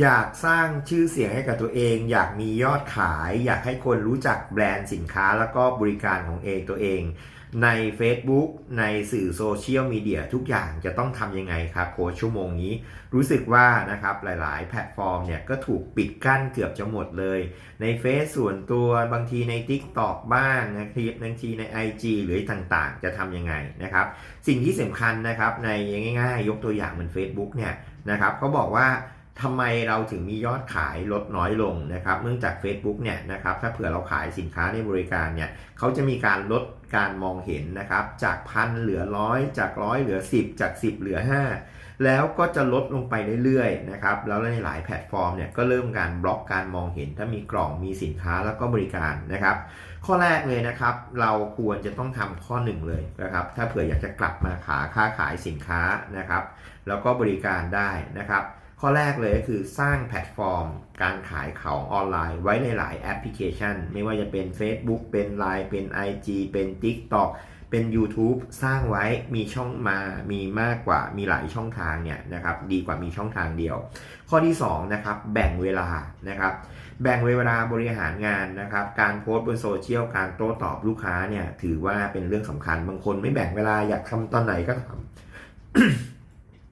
อยากสร้างชื่อเสียงให้กับตัวเอง อยากมียอดขาย อยากให้คนรู้จักแบรนด์สินค้าแล้วก็บริการของเองตัวเอง ใน Facebook ในสื่อโซเชียลมีเดียทุกอย่างจะต้องทำยังไงครับโค้ชชั่วโมงนี้ รู้สึกว่านะครับหลายๆ แพลตฟอร์มเนี่ยก็ถูกปิดกั้นเกือบจะหมดเลย ในเฟซส่วนตัวบางทีใน Tik t o อกบ้างนะครับบางทีใน IG หรือต่างๆ จะทำยังไงนะครับ สิ่งที่สำคัญนะครับในง่ายๆ ยกตัวอย่างเหมือน Facebook เนี่ยนะครับเขาบอกว่า ทำไมเราถึงมียอดขายลดน้อยลงนะครับ เนื่องจาก Facebook เนี่ยนะครับ ถ้าเผื่อเราขายสินค้าในบริการเนี่ยเขาจะมีการลดการมองเห็นนะครับ จากพันเหลือร้อยจากร้อยเหลือ 10 จาก 10 เหลือ 5 แล้วก็จะลดลงไปเรื่อยๆนะครับ แล้วในหลายแพลตฟอร์มเนี่ยก็เริ่มการบล็อกการมองเห็น ถ้ามีกล่องมีสินค้าแล้วก็บริการนะครับ ข้อแรกเลยนะครับ เราควรจะต้องทำข้อหนึ่งเลยนะครับ ถ้าเผื่ออยากจะกลับมาขาค้าขายสินค้านะครับ แล้วก็บริการได้นะครับ ข้อแรกเลยก็คือสร้างแพลตฟอร์ม การขายของออนไลน์ไว้ในหลายแอปพลิเคชัน ไม่ว่าจะเป็น Facebook เป็น Line เป็น IG เป็น TikTok เป็น YouTube สร้างไว้มีช่องมามีมากกว่ามีหลายช่องทางเนี่ยนะครับดีกว่ามีช่องทางเดียว ข้อที่2นะครับแบ่งเวลานะครับแบ่งเวลาบริหารงานนะครับการโพสต์บนโซเชียลการโต้ตอบลูกค้าเนี่ยถือว่าเป็นเรื่องสำคัญบางคนไม่แบ่งเวลาอยากทำตอนไหนก็ทำ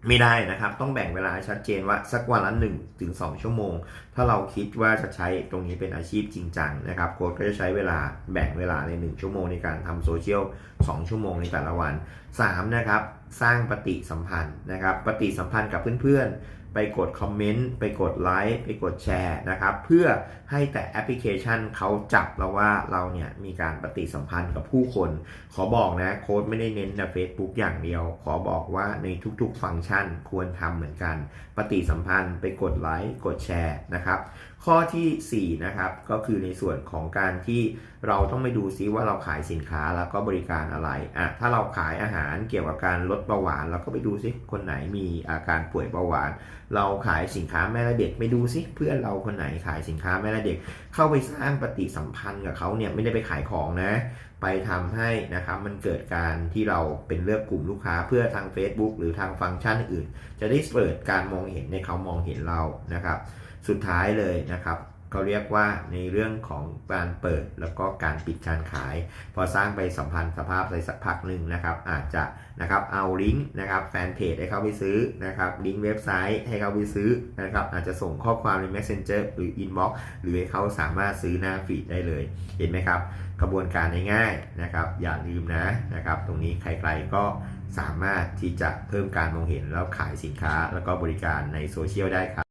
ไม่ได้นะครับ ต้องแบ่งเวลาชัดเจนว่าสักวันละ1ถึง2ชั่วโมง ถ้าเราคิดว่าจะใช้ตรงนี้เป็นอาชีพจริงจังนะครับโค้ดก็จะใช้เวลาแบ่งเวลาใน 1 ชั่วโมงในการทำโซเชียล2ชั่วโมงในแต่ละวัน 3 นะครับ สร้างปฏิสัมพันธ์นะครับ ปฏิสัมพันธ์กับเพื่อนๆ ไปกดคอมเมนต์ไปกดไลค์ไปกดแชร์นะครับ เพื่อให้แต่แอปพลิเคชันเขาจับแล้วว่าเราเนี่ยมีการปฏิสัมพันธ์กับผู้คน ขอบอกนะโค้ดไม่ได้เน้นแต่ Facebook อย่างเดียว ขอบอกว่าในทุกๆฟังก์ชันควรทำเหมือนกัน ปฏิสัมพันธ์ไปกดไลค์กดแชร์นะครับข้อทีสี่ 4 นะครับ ก็คือในส่วนของการที่เราต้องไปดูซิว่าเราขายสินค้าแล้วก็บริการอะไรอะถ้าเราขายอาหารเกี่ยวกับการลดเบาหวาน เราก็ไปดูซิคนไหนมีอาการป่วยเบาหวานเราขายสินค้าแม่และเด็กไปดูซิเพื่อนเราคนไหนขายสินค้าแม่และเด็ก เข้าไปสร้างปฏิสัมพันธ์กับเขาเนี่ยไม่ได้ไปขายของนะ ไปทำให้นะครับมันเกิดการที่เราเป็นเลือกกลุ่มลูกค้าเพื่อทาง Facebook หรือทางฟังก์ชันอื่น จะได้เปิดการมองเห็นในเขามองเห็นเรานะครับ สุดท้ายเลยนะครับ เขาเรียกว่าในเรื่องของการเปิดแล้วก็การปิดการขาย พอสร้างไปสัมพันธ์สภาพไปสักพักหนึ่งนะครับ อาจจะนะครับเอาลิงก์นะครับแฟนเพจให้เขาไปซื้อนะครับลิงก์เว็บไซต์ให้เขาไปซื้อนะครับอาจจะส่งข้อความใน Messenger หรือ Inbox หรือให้เขาสามารถซื้อหน้าฟีดได้เลย เห็นไหมครับ กระบวนการง่ายๆนะครับ อย่าลืมนะนะครับ ตรงนี้ใครๆก็สามารถที่จะเพิ่มการมองเห็นแล้วขายสินค้าแล้วก็บริการในโซเชียลได้ครับ